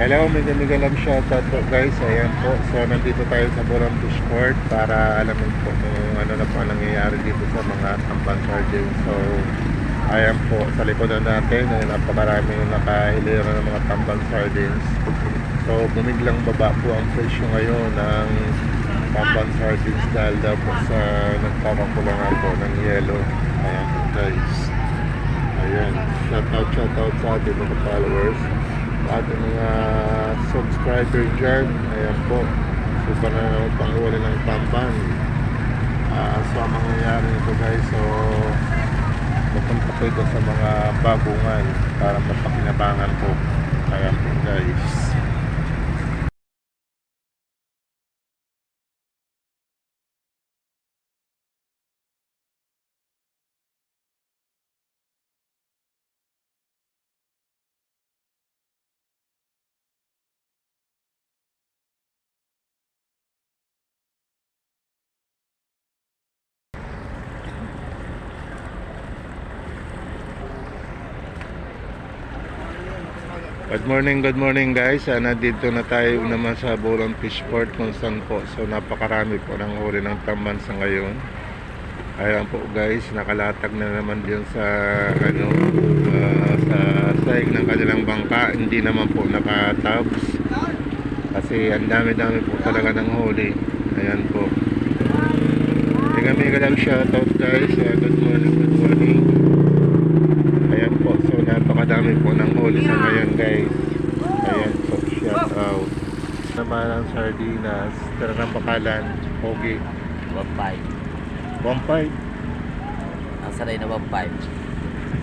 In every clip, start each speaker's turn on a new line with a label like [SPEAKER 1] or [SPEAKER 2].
[SPEAKER 1] Hello, mega mega love shoutout po guys. Ayan po. So nandito tayo sa Boran Fish Port para alamin po kung ano na po ang nangyayari dito sa mga tamban sardines. So ayan po sa likod na natin ay napakarami yung nakahilera ng mga tamban sardines. So bumiglang baba po ang presyo ngayon ng tamban sardines dahil daw po sa nagkakakulangan po ng yelo. Ayan po guys. Ayan. Shoutout, shoutout sa ating mga followers ating mga subscriber dyan. Ayan po. So, pa na naman panghuli ng tamban. Ah, so, ang mangyayari nito guys, so, pupunta ko ito sa mga bagungan para mapakinabangan po. Ayan po guys. Good morning, good morning guys. Ah, nandito na tayo naman sa Boron Fish Port kung saan po. So napakarami po ng huli ng tamban sa ngayon. Ayan po guys, nakalatag na naman din sa ano ah, sa sahig ng kanilang bangka. Hindi naman po naka-tabs. Kasi ang dami-dami po talaga ng huli. Ayan po. Mega mega lang shoutout guys. Ah, good morning, good morning. Ayan po, so napakadami po ng huli sa ngayon guys. Ayan po, shout out. Naman ang sardinas, tira ng bakalan, pogi,
[SPEAKER 2] 1.5.
[SPEAKER 1] 1.5,
[SPEAKER 2] Ang saray na 1.5.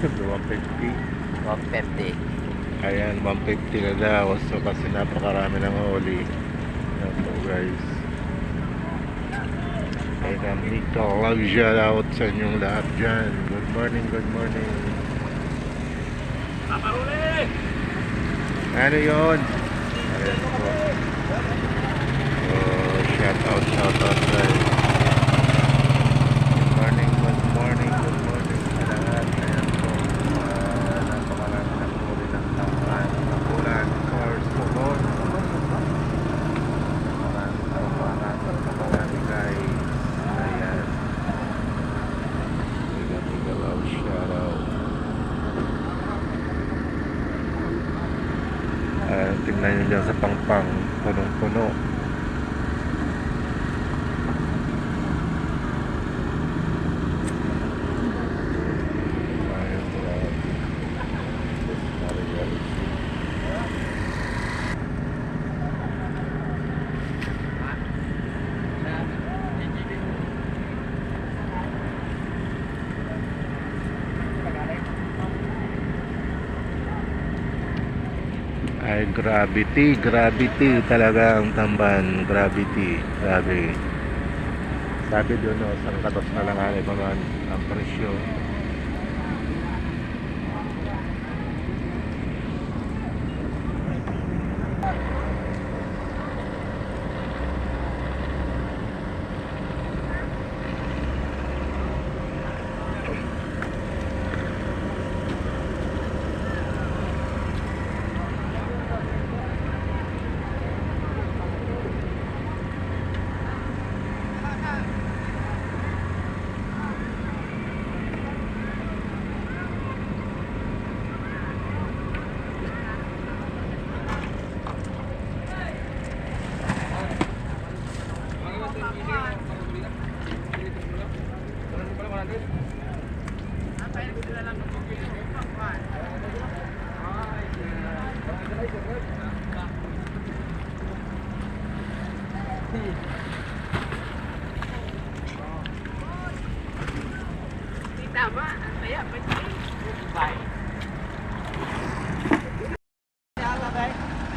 [SPEAKER 1] 150.
[SPEAKER 2] 150.
[SPEAKER 1] Ayan, 150 na daw. So kasi napakarami ng huli. Ayan po guys. Ayan, love shout out sa inyong lahat dyan. Good morning, good morning. Ano yun? Ayan po. Oh, shout out, shout out guys. Good morning, good morning, good morning sa lahat. Ayan po. Ah, napakarami ng huli ng tampan, ng ulan, or sumon. Maraming tawaran, napakarami guys. Ayan. Tiga, tiga, love, shout out. Ayan, tingnan nyo dyan sa pangpang, punong-puno. Ayan, grabe. Mariel. Ay, gravity, gravity talaga ang tamban, gravity, grabe. Sabi doon, no, isang katos na lang ang mga ang presyo.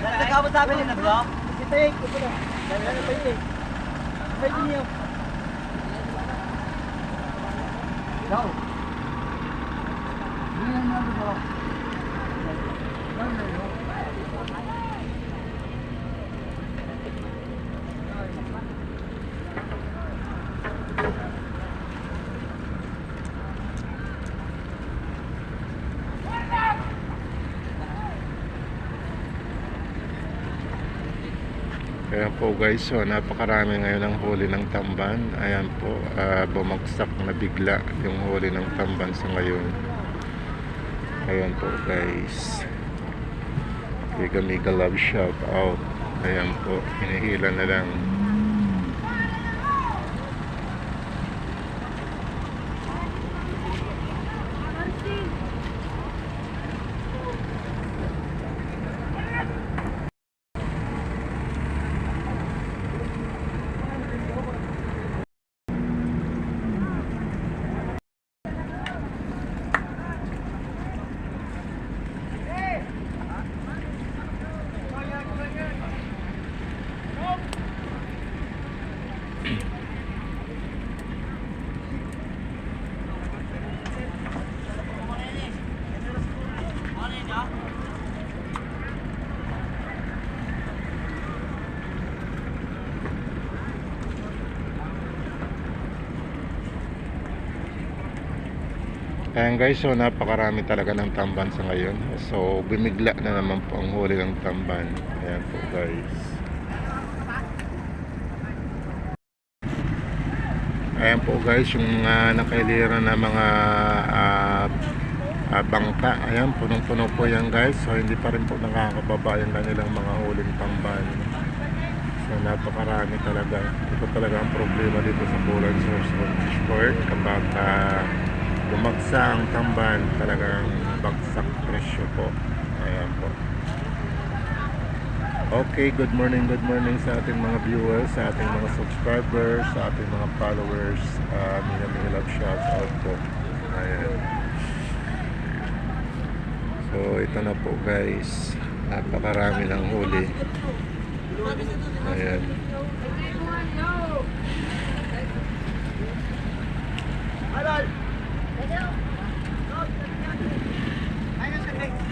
[SPEAKER 3] Nagkakabot sabi nila, bro? Kita eh, ito na. Dami na pa yun eh. Pwede niyo. Go. Hindi na naman bro.
[SPEAKER 1] Ayan po guys, so napakarami ngayon ang huli ng tamban. Ayan po, ah, bumagsak na bigla yung huli ng tamban sa ngayon. Ayan po guys. Mega mega love shout out. Ayan po, hinihila na lang. Ayan guys, so napakarami talaga ng tamban sa ngayon. So bumigla na naman po ang huli ng tamban. Ayan po guys. Ayan po guys, yung uh, nakailira na mga ah, ah, bangka. Ayan, punong-puno po yan guys. So hindi pa rin po nakakababa yung kanilang mga huling tamban. So napakarami talaga. Ito talaga ang problema dito sa Bulan Source of Sport. Kapag ah, bumagsa ang tamban talagang bagsak presyo po ayan po okay good morning good morning sa ating mga viewers sa ating mga subscribers sa ating mga followers uh, mga mga love shout out po ayan so ito na po guys napakarami ng huli ayan Alright. Minus the brakes.